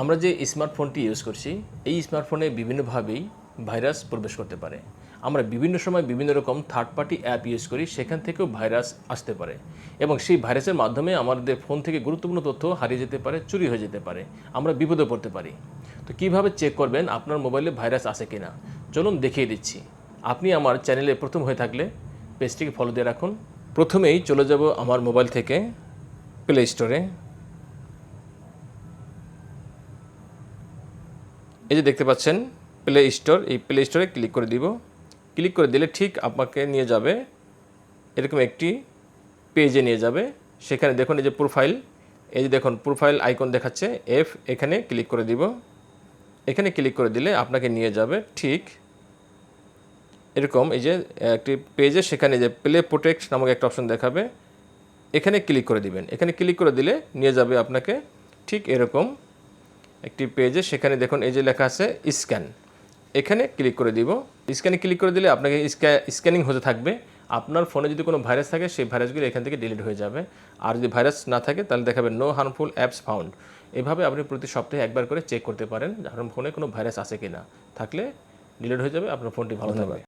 আমরা যে স্মার্টফোনটি ইউজ করছি, এই স্মার্টফোনে বিভিন্নভাবেই ভাইরাস প্রবেশ করতে পারে। আমরা বিভিন্ন সময় বিভিন্ন রকম থার্ড পার্টি অ্যাপ ইউজ করি, সেখান থেকেও ভাইরাস আসতে পারে। এবং সেই ভাইরাসের মাধ্যমে আমাদের ফোন থেকে গুরুত্বপূর্ণ তথ্য হারিয়ে যেতে পারে, চুরি হয়ে যেতে পারে। আমরা বিপদে পড়তে পারি। তো কীভাবে চেক করবেন আপনার মোবাইলে ভাইরাস আছে কিনা? চলুন দেখিয়ে দিচ্ছি। আপনি আমার চ্যানেলে প্রথম হয়ে থাকলে পেজটিকে ফলো দিয়ে রাখুন। প্রথমেই চলে যাব আমার মোবাইল থেকে প্লে স্টোরে এই যে দেখতে পাচ্ছেন প্লে স্টোর এই প্লে স্টোরে ক্লিক করে দিব। ক্লিক করে দিলে ঠিক আপনাকে নিয়ে যাবে, এরকম একটি পেজে নিয়ে যাবে। সেখানে দেখুন এই যে প্রোফাইল এই যে দেখুন প্রোফাইল আইকন দেখাচ্ছে এফ এখানে ক্লিক করে দিব। এখানে ক্লিক করে দিলে আপনাকে নিয়ে যাবে ঠিক এরকম এই যে একটি পেজে সেখানে যে প্লে প্রোটেক্ট নামক একটা অপশন দেখাবে। এখানে ক্লিক করে দিবেন। এখানে ক্লিক করে দিলে নিয়ে যাবে আপনাকে ঠিক এরকম। একটি পেজে সেখানে দেখুন এই যে লেখা আছে স্ক্যান। এখানে ক্লিক করে দিব। স্ক্যানে ক্লিক করে দিলে আপনাকে স্ক্যানিং হতে থাকবে। আপনার ফোনে যদি কোনো ভাইরাস থাকে সেই ভাইরাসগুলো এখান থেকে ডিলিট হয়ে যাবে। আর যদি ভাইরাস না থাকে তাহলে দেখাবে নো হার্মফুল অ্যাপস ফাউন্ড এভাবে আপনি প্রতি সপ্তাহে একবার করে চেক করতে পারেন আপনার ফোনে কোনো ভাইরাস আছে কি না থাকলে ডিলিট হয়ে যাবে আপনার ফোনটি ভালো থাকবে।